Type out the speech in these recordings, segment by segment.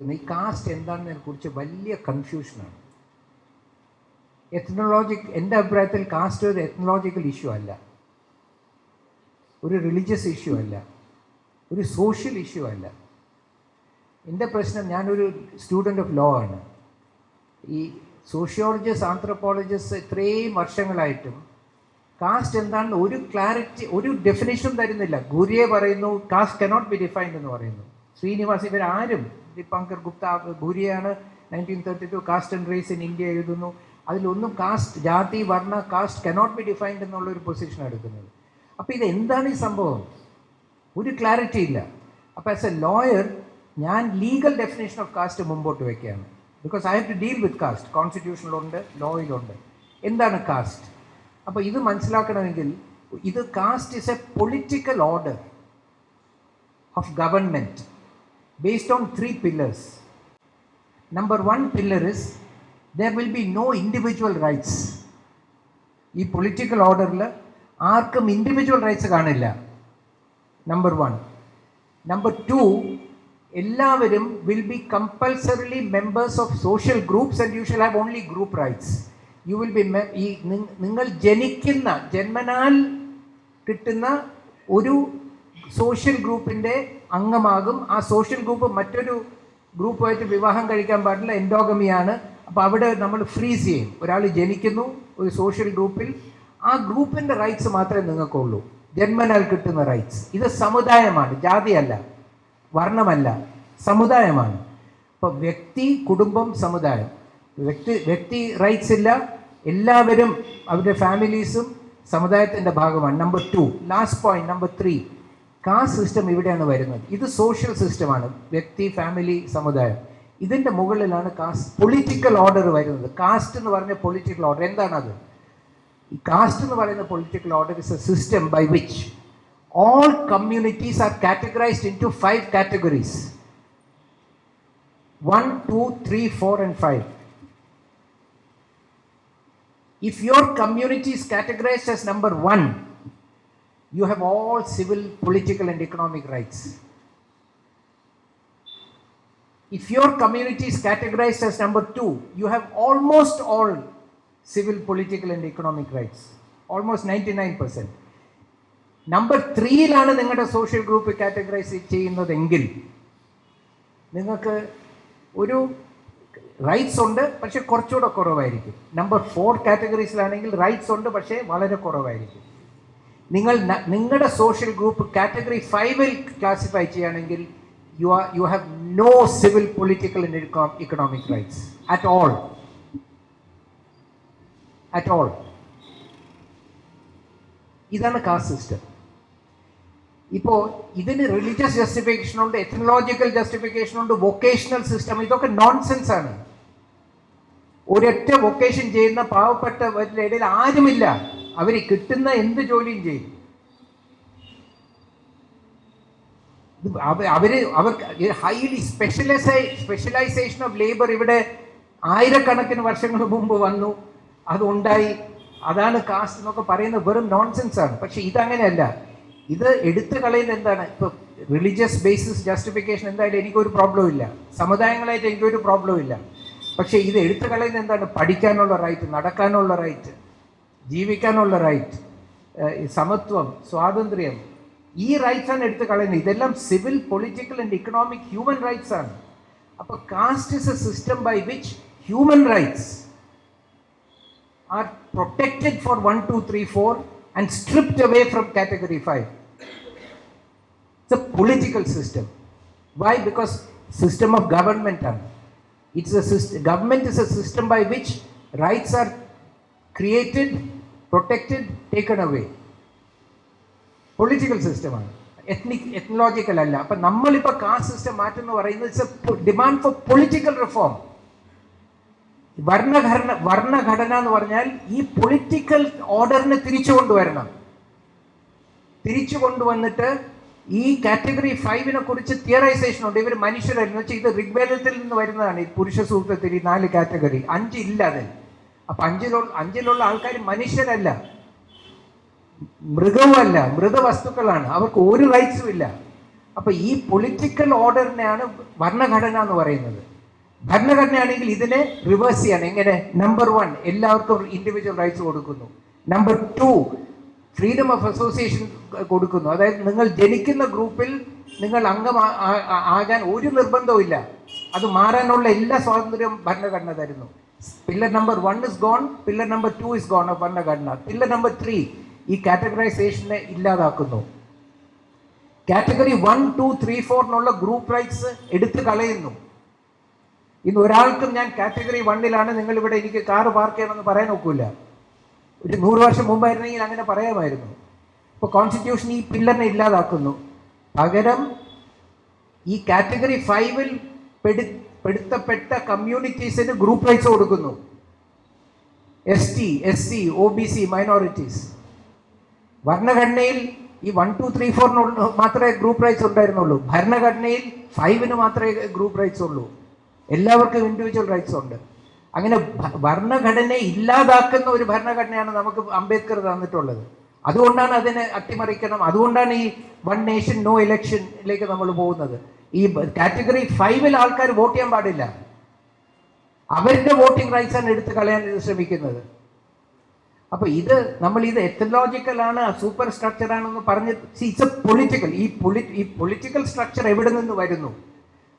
ഈ കാസ്റ്റ് എന്താണെന്നതിനെ കുറിച്ച് വലിയ കൺഫ്യൂഷനാണ് എത്നോളജിക് എന്റെ അഭിപ്രായത്തിൽ കാസ്റ്റ് ഒരു എത്നോളജിക്കൽ ഇഷ്യൂ അല്ല. ഒരു റിലീജിയസ് ഇഷ്യൂ അല്ല. ഒരു സോഷ്യൽ ഇഷ്യൂ അല്ല. എന്റെ പ്രശ്നം ഞാനൊരു സ്റ്റുഡന്റ് ഓഫ് ലോ ആണ്. ഈ സോഷ്യോളജിസ്റ്റ് ആന്ത്രപ്പോളജിസ്റ്റ് ഇത്രയും വർഷങ്ങളായിട്ടും കാസ്റ്റ് എന്താണെന്ന് ഒരു ക്ലാരിറ്റി ഒരു ഡെഫിനേഷനും തരുന്നില്ല. ഗുരിയെ പറയുന്നു കാസ്റ്റ് കനോട്ട് ബി ഡിഫൈൻഡ് എന്ന് പറയുന്നു. ശ്രീനിവാസ് ഇവരാരും Dipankar Gupta ഭൂരിയാണ്. Nineteen thirty two caste and race in India എഴുതുന്നു. അതിലൊന്നും കാസ്റ്റ് ജാതി വർണ കാസ്റ്റ് കനോട്ട് ബി ഡിഫൈൻഡ് എന്നുള്ള ഒരു പൊസിഷൻ എടുക്കുന്നത്. അപ്പോൾ ഇത് എന്താണ് ഈ സംഭവം? ഒരു ക്ലാരിറ്റി ഇല്ല. അപ്പോൾ ആസ് എ ലോയർ ഞാൻ ലീഗൽ ഡെഫിനേഷൻ ഓഫ് കാസ്റ്റ് മുമ്പോട്ട് വയ്ക്കുകയാണ് because I have to deal with caste കോൺസ്റ്റിറ്റ്യൂഷനിലുണ്ട് ലോയിലുണ്ട് എന്താണ് കാസ്റ്റ് അപ്പോൾ ഇത് മനസ്സിലാക്കണമെങ്കിൽ ഇത് caste is a political order of government based on three pillars. Number one pillar is there will be no individual rights. ഈ political ഓർഡറിൽ ആർക്കും ഇൻഡിവിജ്വൽ റൈറ്റ്സ് കാണില്ല നമ്പർ വൺ നമ്പർ ടു എല്ലാവരും will be compulsorily members of social groups and you shall have only group rights you will be ഈ നി- നിങ്ങൾ ജനിക്കുന്ന ജന്മനാൽ കിട്ടുന്ന ഒരു സോഷ്യൽ ഗ്രൂപ്പിന്റെ അംഗമാകും. ആ സോഷ്യൽ ഗ്രൂപ്പ് മറ്റൊരു ഗ്രൂപ്പുമായിട്ട് വിവാഹം കഴിക്കാൻ പാടില്ല എൻഡോഗമിയാണ് അപ്പോൾ അവിടെ നമ്മൾ ഫ്രീസ് ചെയ്യും. ഒരാൾ ജനിക്കുന്നു ഒരു സോഷ്യൽ ഗ്രൂപ്പിൽ ആ ഗ്രൂപ്പിന്റെ റൈറ്റ്സ് മാത്രമേ നിങ്ങൾക്കുള്ളൂ. ജന്മനാൽ കിട്ടുന്ന റൈറ്റ്സ് ഇത് സമുദായമാണ് ജാതിയല്ല വർണമല്ല സമുദായമാണ്. ഇപ്പോൾ വ്യക്തി കുടുംബം സമുദായം. വ്യക്തി വ്യക്തി റൈറ്റ്സ് ഇല്ല. എല്ലാവരും അവരുടെ ഫാമിലീസും സമുദായത്തിന്റെ ഭാഗമാണ്. Number two last point number three caste system ഇവിടെയാണ് വരുന്നത്. ഇത് സോഷ്യൽ സിസ്റ്റമാണ് വ്യക്തി ഫാമിലി സമുദായം. ഇതിന്റെ മുകളിലാണ് കാസ്റ്റ് പൊളിറ്റിക്കൽ ഓർഡർ വരുന്നത്. കാസ്റ്റ് എന്ന് പറഞ്ഞ പൊളിറ്റിക്കൽ ഓർഡർ എന്താണത്? ഈ കാസ്റ്റ് എന്ന് പറയുന്ന political order is a system by which all communities are categorized into five categories one two three four and five If your community is categorized as number one, you have all civil, political, and economic rights. If your community is categorized as number two, you have almost all civil, political, and economic rights. Almost 99%. Number ത്രീയിലാണ് നിങ്ങളുടെ social group categorise ചെയ്യുന്നതെങ്കിൽ നിങ്ങൾക്ക് ഒരു rights ഉണ്ട് പക്ഷെ കുറച്ചുകൂടെ കുറവായിരിക്കും number four കാറ്റഗറീസിലാണെങ്കിൽ rights ഉണ്ട് പക്ഷേ വളരെ കുറവായിരിക്കും നിങ്ങൾ നിങ്ങളുടെ സോഷ്യൽ ഗ്രൂപ്പ് കാറ്റഗറി ഫൈവിൽ ക്ലാസിഫൈ ചെയ്യുകയാണെങ്കിൽ you are you have no civil political and economic rights at all at all ഇതാണ് കാസ്റ്റ് സിസ്റ്റം ഇപ്പോൾ ഇതിന് റിലീജിയസ് ജസ്റ്റിഫിക്കേഷൻ ഉണ്ട് എത്നോളജിക്കൽ ജസ്റ്റിഫിക്കേഷൻ ഉണ്ട് വൊക്കേഷണൽ സിസ്റ്റം ഇതൊക്കെ നോൺസെൻസ് ആണ്. ഒരൊറ്റ വൊക്കേഷൻ ചെയ്യുന്ന പാവപ്പെട്ട ഇടയിൽ ആരുമില്ല. അവർ കിട്ടുന്ന എന്ത് ജോലിയും ചെയ്യും. അവർ അവർക്ക് highly specialise specialisation of labour ഇവിടെ ആയിരക്കണക്കിന് വർഷങ്ങൾ മുമ്പ് വന്നു. അതുണ്ടായി. അതാണ് കാസ്റ്റ് എന്നൊക്കെ പറയുന്നത് വെറും നോൺസെൻസ് ആണ്. പക്ഷെ ഇതങ്ങനെയല്ല. ഇത് എടുത്തു കളയുന്ന എന്താണ്? ഇപ്പൊ റിലീജിയസ് ബേസിസ് ജസ്റ്റിഫിക്കേഷൻ എന്തായാലും എനിക്കൊരു പ്രോബ്ലം ഇല്ല. സമുദായങ്ങളായിട്ട് എനിക്കൊരു പ്രോബ്ലം ഇല്ല. പക്ഷേ ഇത് എടുത്തു കളയുന്ന എന്താണ്? പഠിക്കാനുള്ള റൈറ്റ് നടക്കാനുള്ള റൈറ്റ് ജീവിക്കാനുള്ള റൈറ്റ് സമത്വം സ്വാതന്ത്ര്യം ഈ റൈറ്റ്സ് ആണ് എടുത്തു കളയുന്നത് ഇതെല്ലാം civil political and economic human rights ആണ് അപ്പോൾ caste is a system by which human rights are protected for 1, 2, 3, 4 and stripped away from category 5. It's a political system. Why? Because system of government. ആണ്. It's a system, government is a system by which rights are created, protected, taken away. Political സിസ്റ്റമാണ് ethnic ethnological അല്ല. അപ്പൊ നമ്മളിപ്പോൾ caste system മാറ്റുന്ന പറയുന്നത് demand for political reform വർണഘടന വർണഘടന എന്ന് പറഞ്ഞാൽ ഈ പൊളിറ്റിക്കൽ ഓർഡറിനെ തിരിച്ചു കൊണ്ടുവരണം. തിരിച്ചു കൊണ്ടുവന്നിട്ട് ഈ കാറ്റഗറി ഫൈവിനെ കുറിച്ച് തിയറൈസേഷൻ ഉണ്ട്. ഇവർ മനുഷ്യരായിരുന്നു. വെച്ചാൽ ഇത് ഋഗ്വേദത്തിൽ നിന്ന് വരുന്നതാണ് ഈ പുരുഷ സൂത്രത്തിൽ ഈ നാല് കാറ്റഗറി അഞ്ച് ഇല്ല അതിൽ. അപ്പൊ അഞ്ചിലുള്ള അഞ്ചിലുള്ള ആൾക്കാർ മനുഷ്യരല്ല. മൃഗവുമല്ല മൃതവസ്തുക്കളാണ്. അവർക്ക് ഒരു റൈറ്റ്സും ഇല്ല. അപ്പൊ ഈ പൊളിറ്റിക്കൽ ഓർഡറിനെയാണ് ഭരണഘടന എന്ന് പറയുന്നത്. ഭരണഘടനയാണെങ്കിൽ ഇതിനെ റിവേഴ്സ് ചെയ്യണം. എങ്ങനെ? നമ്പർ വൺ എല്ലാവർക്കും ഇൻഡിവിജ്വൽ റൈറ്റ്സ് കൊടുക്കുന്നു. Number two freedom of association കൊടുക്കുന്നു. അതായത് നിങ്ങൾ ജനിക്കുന്ന ഗ്രൂപ്പിൽ നിങ്ങൾ അംഗം ആകാൻ ഒരു നിർബന്ധവും ഇല്ല അത് മാറാനുള്ള എല്ലാ സ്വാതന്ത്ര്യവും ഭരണഘടന തരുന്നു. Pillar number one is gone pillar number two is gone of ഭരണഘടന പില്ലർ നമ്പർ 3 ഈ കാറ്റഗറൈസേഷനെ ഇല്ലാതാക്കുന്നു. കാറ്റഗറി വൺ ടു ത്രീ ഫോറിനുള്ള ഗ്രൂപ്പ് റൈറ്റ്സ് എടുത്തു കളയുന്നു. ഇന്ന് ഒരാൾക്കും ഞാൻ കാറ്റഗറി വണ്ണിലാണ് നിങ്ങൾ ഇവിടെ എനിക്ക് കാറ് പാർക്ക് ചെയ്യണമെന്ന് പറയാൻ ഒക്കില്ല. ഒരു നൂറ് വർഷം മുമ്പായിരുന്നെങ്കിൽ അങ്ങനെ പറയാമായിരുന്നു. ഇപ്പോൾ കോൺസ്റ്റിറ്റ്യൂഷൻ ഈ പില്ലറിനെ ഇല്ലാതാക്കുന്നു. പകരം ഈ കാറ്റഗറി ഫൈവിൽ പെടു പെടുത്തപ്പെട്ട കമ്മ്യൂണിറ്റീസിന് ഗ്രൂപ്പ് റൈറ്റ്സ് കൊടുക്കുന്നു. S T S C O B C minorities ഭരണഘടനയിൽ ഈ വൺ ടു ത്രീ ഫോറിന് മാത്രമേ ഗ്രൂപ്പ് റൈറ്റ്സ് ഉണ്ടായിരുന്നുള്ളൂ. ഭരണഘടനയിൽ ഫൈവിന് മാത്രമേ ഗ്രൂപ്പ് റൈറ്റ്സ് ഉള്ളൂ. എല്ലാവർക്കും ഇൻഡിവിജ്വൽ റൈറ്റ്സ് ഉണ്ട്. അങ്ങനെ ഭരണഘടന ഇല്ലാതാക്കുന്ന ഒരു ഭരണഘടനയാണ് നമുക്ക് അംബേദ്കർ തന്നിട്ടുള്ളത്. അതുകൊണ്ടാണ് അതിനെ അട്ടിമറിക്കണം. അതുകൊണ്ടാണ് ഈ വൺ നേഷൻ നോ ഇലക്ഷനിലേക്ക് നമ്മൾ പോകുന്നത്. ഈ കാറ്റഗറി ഫൈവിൽ ആൾക്കാർ വോട്ട് ചെയ്യാൻ പാടില്ല. അവരുടെ വോട്ടിംഗ് റൈറ്റ്സ് ആണ് എടുത്ത് കളയാൻ ശ്രമിക്കുന്നത്. അപ്പൊ ഇത് നമ്മൾ ഇത് എത്തലോജിക്കൽ ആണ് സൂപ്പർ സ്ട്രക്ചർ ആണെന്ന് പറഞ്ഞ് ഇറ്റ്സ് എ പൊളിറ്റിക്കൽ ഈ പൊളി ഈ പൊളിറ്റിക്കൽ സ്ട്രക്ചർ എവിടെ നിന്ന് വരുന്നു?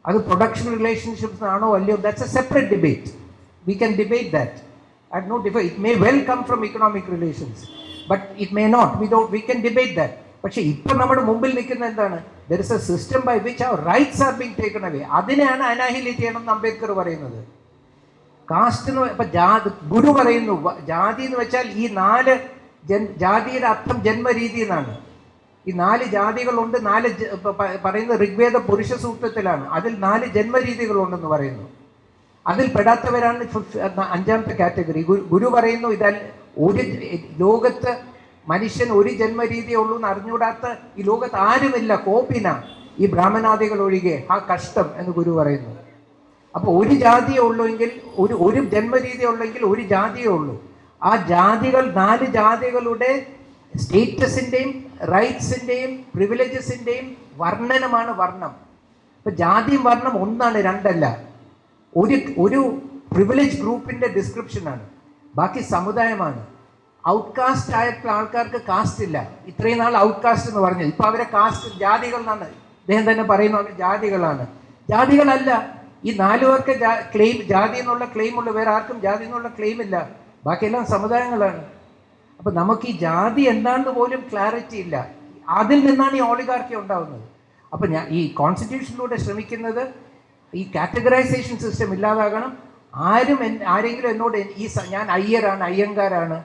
അത് പ്രൊഡക്ഷൻ റിലേഷൻഷിപ്സ് ആണോ അല്ലയോ? That's a separate debate we can debate that I know defy it may well come from economic relations but it may not we do we can debate that പക്ഷേ ഇപ്പം നമ്മുടെ മുമ്പിൽ നിൽക്കുന്ന എന്താണ്? There is a system by which our rights are being taken away അതിനെയാണ് annihilate ചെയ്യണം എന്ന് അംബേദ്കർ പറയുന്നത്. കാസ്റ്റ് എന്ന് ഇപ്പം ജാതി ഗുരു പറയുന്നു. ജാതി എന്ന് വെച്ചാൽ ഈ നാല് ജൻ ജാതിയുടെ അർത്ഥം ജന്മരീതി എന്നാണ്. ഈ നാല് ജാതികളുണ്ട് നാല് പറയുന്ന ഋഗ്വേദ പുരുഷ സൂക്തത്തിലാണ് അതിൽ നാല് ജന്മരീതികളുണ്ടെന്ന് പറയുന്നു. അതിൽ പെടാത്തവരാണ് അഞ്ചാമത്തെ കാറ്റഗറി. ഗുരു പറയുന്നു ഇതാൽ ഒരു ലോകത്ത് മനുഷ്യൻ ഒരു ജന്മരീതിയേ ഉള്ളൂ എന്ന് അറിഞ്ഞുകൂടാത്ത ഈ ലോകത്ത് ആരുമില്ല. കോപ്പിന ഈ ബ്രാഹ്മണാദികൾ ഒഴികെ. ആ കഷ്ടം എന്ന് ഗുരു പറയുന്നു. അപ്പോൾ ഒരു ജാതിയേ ഉള്ളൂ എങ്കിൽ ഒരു ഒരു ജന്മരീതി ഉള്ളെങ്കിൽ ഒരു ജാതിയേ ഉള്ളൂ. ആ ജാതികൾ നാല് ജാതികളുടെ സ്റ്റേറ്റസിന്റെയും റൈറ്റ്സിന്റെയും പ്രിവിലേജസിന്റെയും വർണനമാണ് വർണം. ഇപ്പം ജാതിയും വർണം ഒന്നാണ് രണ്ടല്ല. ഒരു ഒരു പ്രിവിലേജ് ഗ്രൂപ്പിന്റെ ഡിസ്ക്രിപ്ഷനാണ്. ബാക്കി സമുദായമാണ്. ഔട്ട്കാസ്റ്റ് ആയിട്ടുള്ള ആൾക്കാർക്ക് കാസ്റ്റ് ഇല്ല. ഇത്രയും നാൾ ഔട്ട്കാസ്റ്റ് എന്ന് പറഞ്ഞത് ഇപ്പൊ അവരെ കാസ്റ്റ് ജാതികൾ എന്നാണ് അദ്ദേഹം തന്നെ പറയുന്നത് ജാതികളാണ്. ജാതികളല്ല. ഈ നാലു പേർക്ക് ക്ലെയിം ജാതി എന്നുള്ള ക്ലെയിം ഉള്ള വേറെ ആർക്കും ജാതി എന്നുള്ള ക്ലെയിം ഇല്ല. ബാക്കിയെല്ലാം സമുദായങ്ങളാണ്. അപ്പൊ നമുക്ക് ഈ ജാതി എന്താണെന്ന് പോലും ക്ലാരിറ്റി ഇല്ല. അതിൽ നിന്നാണ് ഈ ഓളിഗാർക്കി ഉണ്ടാവുന്നത്. അപ്പൊ ഞാൻ ഈ കോൺസ്റ്റിറ്റ്യൂഷനിലൂടെ ശ്രമിക്കുന്നത് ഈ കാറ്റഗറൈസേഷൻ സിസ്റ്റം ഇല്ലാതാകണം. ആരും ആരെങ്കിലും എന്നോട് ഈ ഞാൻ അയ്യരാണ് അയ്യങ്കാരാണ്.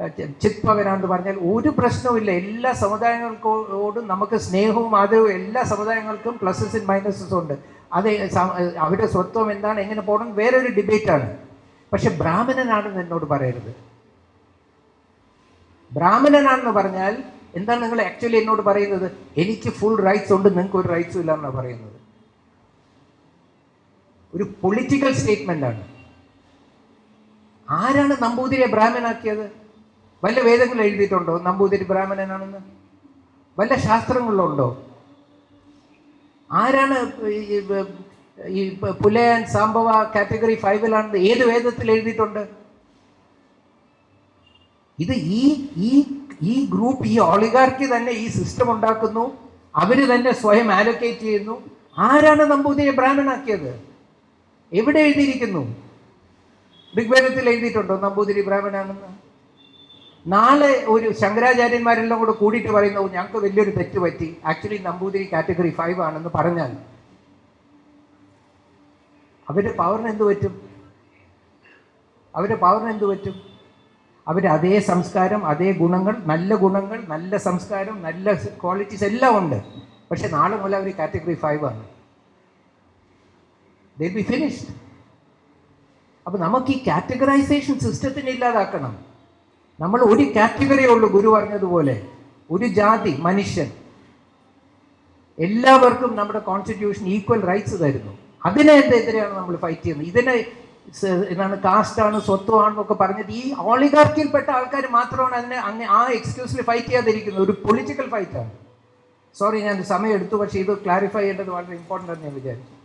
ഏഹ് ചി- എന്ന് പറഞ്ഞാൽ ഒരു പ്രശ്നവുമില്ല. എല്ലാ സമുദായങ്ങൾക്കോടും നമുക്ക് സ്നേഹവും ആദരവും എല്ലാ സമുദായങ്ങൾക്കും പ്ലസസും മൈനസസും ഉണ്ട്. അത് അവരുടെ സ്വത്വം എന്താണ് എങ്ങനെ പോകണം വേറൊരു ഡിബേറ്റാണ്. പക്ഷെ ബ്രാഹ്മണനാണെന്ന് എന്നോട് പറയരുത്. ബ്രാഹ്മണനാണെന്ന് പറഞ്ഞാൽ എന്താണ് നിങ്ങൾ ആക്ച്വലി എന്നോട് പറയുന്നത്? എനിക്ക് ഫുൾ റൈറ്റ്സ് ഉണ്ട് നിങ്ങൾക്ക് ഒരു റൈറ്റ്സും ഇല്ല എന്നാണ് പറയുന്നത്. ഒരു പൊളിറ്റിക്കൽ സ്റ്റേറ്റ്മെന്റ് ആണ്. ആരാണ് നമ്പൂതിരിയെ ബ്രാഹ്മണനാക്കിയത്? വല്ല വേദങ്ങൾ എഴുതിയിട്ടുണ്ടോ? നമ്പൂതിരി ബ്രാഹ്മണനാണെന്ന് വല്ല ശാസ്ത്രങ്ങളിലുണ്ടോ ആരാണ് ഈ പുലയൻ സാംബവ കാറ്റഗറി ഫൈവിലാണെന്ന് ഏത് വേദത്തിൽ എഴുതിയിട്ടുണ്ട്? ഇത് ഈ ഈ ഈ ഗ്രൂപ്പ് ഈ ഓളിഗാർക്കി തന്നെ ഈ സിസ്റ്റം ഉണ്ടാക്കുന്നു. അവർ തന്നെ സ്വയം ആലോക്കേറ്റ് ചെയ്യുന്നു. ആരാണ് നമ്പൂതിരിയെ ബ്രാഹ്മണാക്കിയത് എവിടെ എഴുതിയിരിക്കുന്നു? ഋഗ്വേദത്തിൽ എഴുതിയിട്ടുണ്ടോ നമ്പൂതിരി ബ്രാഹ്മണാണെന്ന് നാളെ ഒരു ശങ്കരാചാര്യന്മാരെല്ലാം കൂടെ കൂടിയിട്ട് പറയുന്നത് ഞങ്ങൾക്ക് വലിയൊരു തെറ്റ് പറ്റി. ആക്ച്വലി നമ്പൂതിരി കാറ്റഗറി ഫൈവ് ആണെന്ന് പറഞ്ഞാൽ അവരുടെ പവറിന് എന്ത് പറ്റും? അവരുടെ പവറിന് എന്ത് പറ്റും? അവർ അതേ സംസ്കാരം അതേ ഗുണങ്ങൾ നല്ല ഗുണങ്ങൾ നല്ല സംസ്കാരം നല്ല ക്വാളിറ്റീസ് എല്ലാം ഉണ്ട്. പക്ഷെ നാളെ മുതൽ അവർ കാറ്റഗറി ഫൈവ് ആണ്. ദേ ബി ഫിനിഷ്ഡ് അപ്പൊ നമുക്ക് ഈ കാറ്റഗറൈസേഷൻ സിസ്റ്റത്തിനെ ഇല്ലാതാക്കണം. നമ്മൾ ഒരു കാറ്റഗറിയേ ഉള്ളൂ ഗുരു പറഞ്ഞതുപോലെ. ഒരു ജാതി മനുഷ്യൻ. എല്ലാവർക്കും നമ്മുടെ കോൺസ്റ്റിറ്റ്യൂഷൻ ഈക്വൽ റൈറ്റ്സ് തരുന്നു. അതിനെ എതിരെയാണ് നമ്മൾ ഫൈറ്റ് ചെയ്യുന്നത്? ഇതിനെ എന്താണ് കാസ്റ്റാണ് സ്വത്വമാണെന്നൊക്കെ പറഞ്ഞിട്ട് ഈ ഓളിഗാർക്കിയിൽപ്പെട്ട ആൾക്കാർ മാത്രമാണ് അതിനെ അങ്ങ് ആ എക്സ്ക്യൂസിൽ ഫൈറ്റ് ചെയ്യാതിരിക്കുന്നത്. ഒരു പൊളിറ്റിക്കൽ ഫൈറ്റാണ് സോറി ഞാൻ സമയം എടുത്തു. പക്ഷേ ഇത് ക്ലാരിഫൈ ചെയ്യേണ്ടത് വളരെ ഇമ്പോർട്ടന്റ് ആണെന്ന് ഞാൻ വിചാരിച്ചു.